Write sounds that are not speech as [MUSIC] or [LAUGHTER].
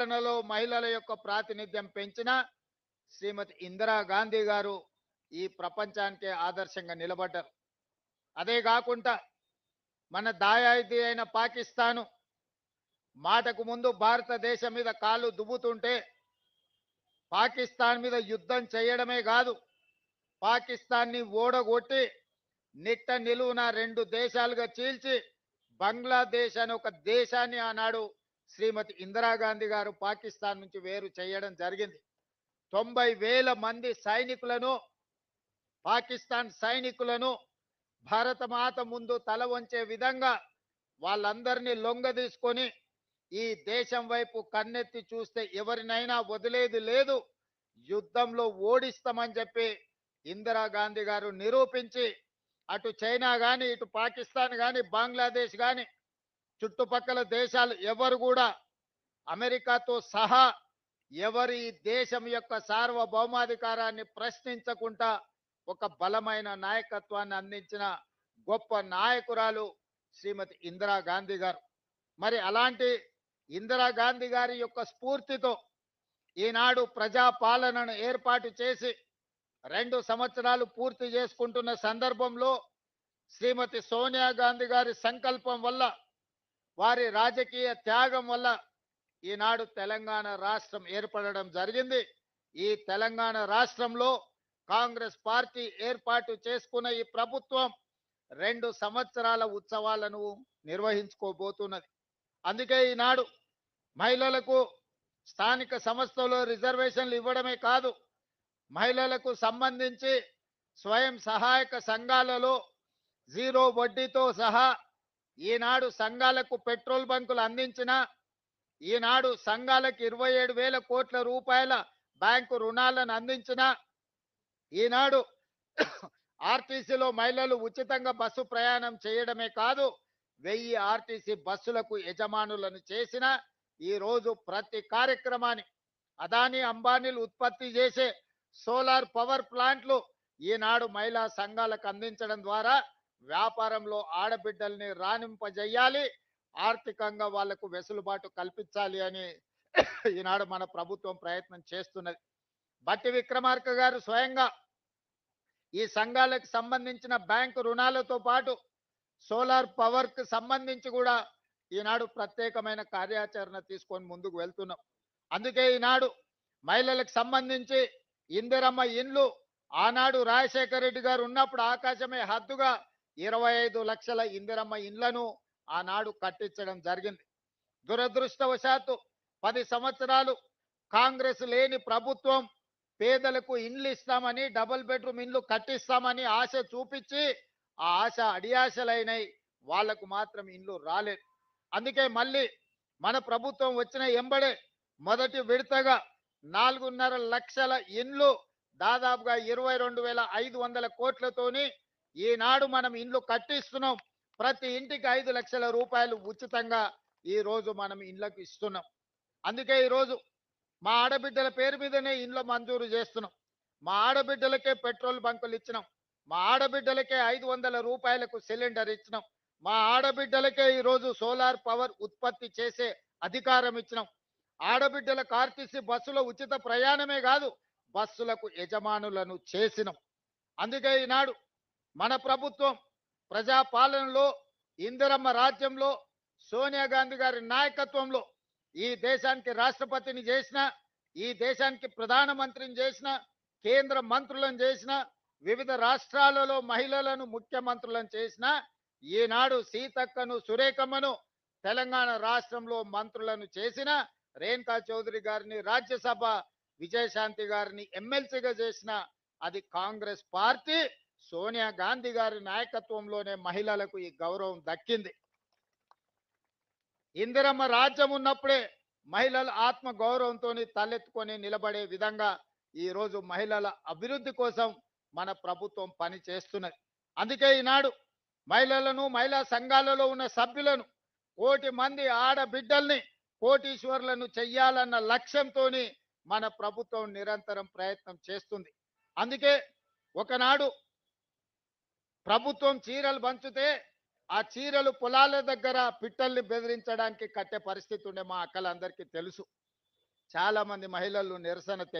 పట్టణలో మహిళల యొక్క ప్రాతినిధ్యం పెంచిన శ్రీమతి ఇందిరాగాంధీ గారు ఈ ప్రపంచానికే ఆదర్శంగా నిలబడ్డారు. అదే కాకుండా మన దాయాది అయిన పాకిస్తాను మాటకు ముందు భారతదేశం మీద కాళ్ళు దుబ్బుతుంటే పాకిస్తాన్ మీద యుద్ధం చేయడమే కాదు పాకిస్తాన్ని ఓడగొట్టి నిట్ట నిలువున రెండు దేశాలుగా చీల్చి బంగ్లాదేశ్ అనే ఒక దేశాన్ని ఆనాడు శ్రీమతి ఇందిరాగాంధీ గారు పాకిస్తాన్ నుంచి వేరు చేయడం జరిగింది. తొంభై వేల మంది సైనికులను పాకిస్తాన్ సైనికులను భారత మాత ముందు తల వంచే విధంగా వాళ్ళందరినీ లొంగ తీసుకొని ఈ దేశం వైపు కన్నెత్తి చూస్తే ఎవరినైనా వదిలేది లేదు యుద్ధంలో ఓడిస్తామని చెప్పి ఇందిరాగాంధీ గారు నిరూపించి అటు చైనా కానీ ఇటు పాకిస్తాన్ కానీ బంగ్లాదేశ్ కానీ చుట్టుపక్కల దేశాలు ఎవరు కూడా అమెరికాతో సహా ఎవరి దేశం యొక్క సార్వభౌమాధికారాన్ని ప్రశ్నించకుండా ఒక బలమైన నాయకత్వాన్ని అందించిన గొప్ప నాయకురాలు శ్రీమతి ఇందిరాగాంధీ గారు. మరి అలాంటి ఇందిరాగాంధీ గారి యొక్క స్ఫూర్తితో ఈనాడు ప్రజాపాలనను ఏర్పాటు చేసి రెండు సంవత్సరాలు పూర్తి చేసుకుంటున్న సందర్భంలో శ్రీమతి సోనియా గాంధీ గారి సంకల్పం వల్ల వారి రాజకీయ త్యాగం వల్ల ఈనాడు తెలంగాణ రాష్ట్రం ఏర్పడడం జరిగింది. ఈ తెలంగాణ రాష్ట్రంలో కాంగ్రెస్ పార్టీ ఏర్పాటు చేసుకున్న ఈ ప్రభుత్వం రెండు సంవత్సరాల ఉత్సవాలను నిర్వహించుకోబోతున్నది. అందుకే ఈనాడు మహిళలకు స్థానిక సంస్థలో రిజర్వేషన్లు ఇవ్వడమే కాదు మహిళలకు సంబంధించి స్వయం సహాయక సంఘాలలో జీరో వడ్డీతో సహా ఈనాడు సంఘాలకు పెట్రోల్ బంకులు అందించిన ఈనాడు సంఘాలకు ఇరవై ఏడు వేల కోట్ల రూపాయల బ్యాంకు రుణాలను అందించిన ఈనాడు ఆర్టీసీలో మహిళలు ఉచితంగా బస్సు ప్రయాణం చేయడమే కాదు వెయ్యి ఆర్టీసీ బస్సులకు యజమానులను చేసిన ఈ రోజు ప్రతి కార్యక్రమాన్ని అదాని అంబానీలు ఉత్పత్తి చేసే సోలార్ పవర్ ప్లాంట్లు ఈనాడు మహిళా సంఘాలకు అందించడం ద్వారా వ్యాపారంలో ఆడబిడ్డల్ని రాణింపజేయాలి. ఆర్థికంగా వాళ్ళకు వెసులుబాటు కల్పించాలి అని [COUGHS] ఈనాడు మన ప్రభుత్వం ప్రయత్నం చేస్తున్నది. బట్టి విక్రమార్క గారు స్వయంగా ఈ సంఘాలకు సంబంధించిన బ్యాంకు రుణాలతో పాటు సోలార్ పవర్కు సంబంధించి కూడా ఈనాడు ప్రత్యేకమైన కార్యాచరణ తీసుకొని ముందుకు వెళ్తున్నాం. అందుకే ఈనాడు మహిళలకు సంబంధించి ఇందిరమ్మ ఇండ్లు ఆనాడు రాజశేఖర రెడ్డి గారు ఉన్నప్పుడు ఆకాశమే హద్దుగా ఇరవై ఐదు లక్షల ఇందిరమ్మ ఇండ్లను ఆనాడు కట్టించడం జరిగింది. దురదృష్టవశాత్తు పది సంవత్సరాలు కాంగ్రెస్ లేని ప్రభుత్వం పేదలకు ఇండ్లు ఇస్తామని డబుల్ బెడ్రూమ్ ఇండ్లు కట్టిస్తామని ఆశ చూపించి ఆ ఆశ అడియాశలైనవి వాళ్ళకు మాత్రం ఇండ్లు రాలేదు. అందుకే మళ్ళీ మన ప్రభుత్వం వచ్చిన ఎంబడే మొదటి విడతగా నాలుగున్నర లక్షల ఇండ్లు దాదాపుగా ఇరవై రెండు వేల ఐదు వందల కోట్లతోని ఈనాడు మనం ఇండ్లు కట్టిస్తున్నాం. ప్రతి ఇంటికి ఐదు లక్షల రూపాయలు ఉచితంగా ఈ రోజు మనం ఇండ్లకు ఇస్తున్నాం. అందుకే ఈరోజు మా ఆడబిడ్డల పేరు మీదనే ఇండ్లు మంజూరు చేస్తున్నాం. మా ఆడబిడ్డలకే పెట్రోల్ బంకులు ఇచ్చినాం. మా ఆడబిడ్డలకే ఐదు వందల రూపాయలకు సిలిండర్ ఇచ్చినాం. మా ఆడబిడ్డలకే ఈరోజు సోలార్ పవర్ ఉత్పత్తి చేసే అధికారం ఇచ్చినాం. ఆడబిడ్డలకు ఆర్టీసీ బస్సులో ఉచిత ప్రయాణమే కాదు బస్సులకు యజమానులను చేసినాం. అందుకే ఈనాడు మన ప్రభుత్వం ప్రజాపాలనలో ఇందిరమ్మ రాజ్యంలో సోనియా గాంధీ గారి నాయకత్వంలో ఈ దేశానికి రాష్ట్రపతిని చేసిన ఈ దేశానికి ప్రధానమంత్రిని చేసిన కేంద్ర మంత్రులను చేసిన వివిధ రాష్ట్రాలలో మహిళలను ముఖ్యమంత్రులను చేసిన ఈనాడు సీతక్కను సురేఖమ్మను తెలంగాణ రాష్ట్రంలో మంత్రులను చేసిన రేణుకా చౌదరి గారిని రాజ్యసభ విజయశాంతి గారిని ఎమ్మెల్సీగా చేసిన అది కాంగ్రెస్ పార్టీ. సోనియా గాంధీ గారి నాయకత్వంలోనే మహిళలకు ఈ గౌరవం దక్కింది. ఇందిరమ్మ రాజ్యం ఉన్నప్పుడే మహిళల ఆత్మ గౌరవంతో తలెత్తుకొని నిలబడే విధంగా ఈ రోజు మహిళల అభివృద్ధి కోసం మన ప్రభుత్వం పని చేస్తున్నది. అందుకే ఈనాడు మహిళలను మహిళా సంఘాలలో ఉన్న సభ్యులను కోటి మంది ఆడబిడ్డల్ని కోటీశ్వర్లను చెయ్యాలన్న లక్ష్యంతో మన ప్రభుత్వం నిరంతరం ప్రయత్నం చేస్తుంది. అందుకే ఒకనాడు ప్రభుత్వం చీరలు పంచితే ఆ చీరలు పొలాల దగ్గర పిట్టల్ని బెదిరించడానికి కట్టే పరిస్థితి ఉండే మా అక్కలందరికీ తెలుసు. చాలా మంది మహిళలు నిరసన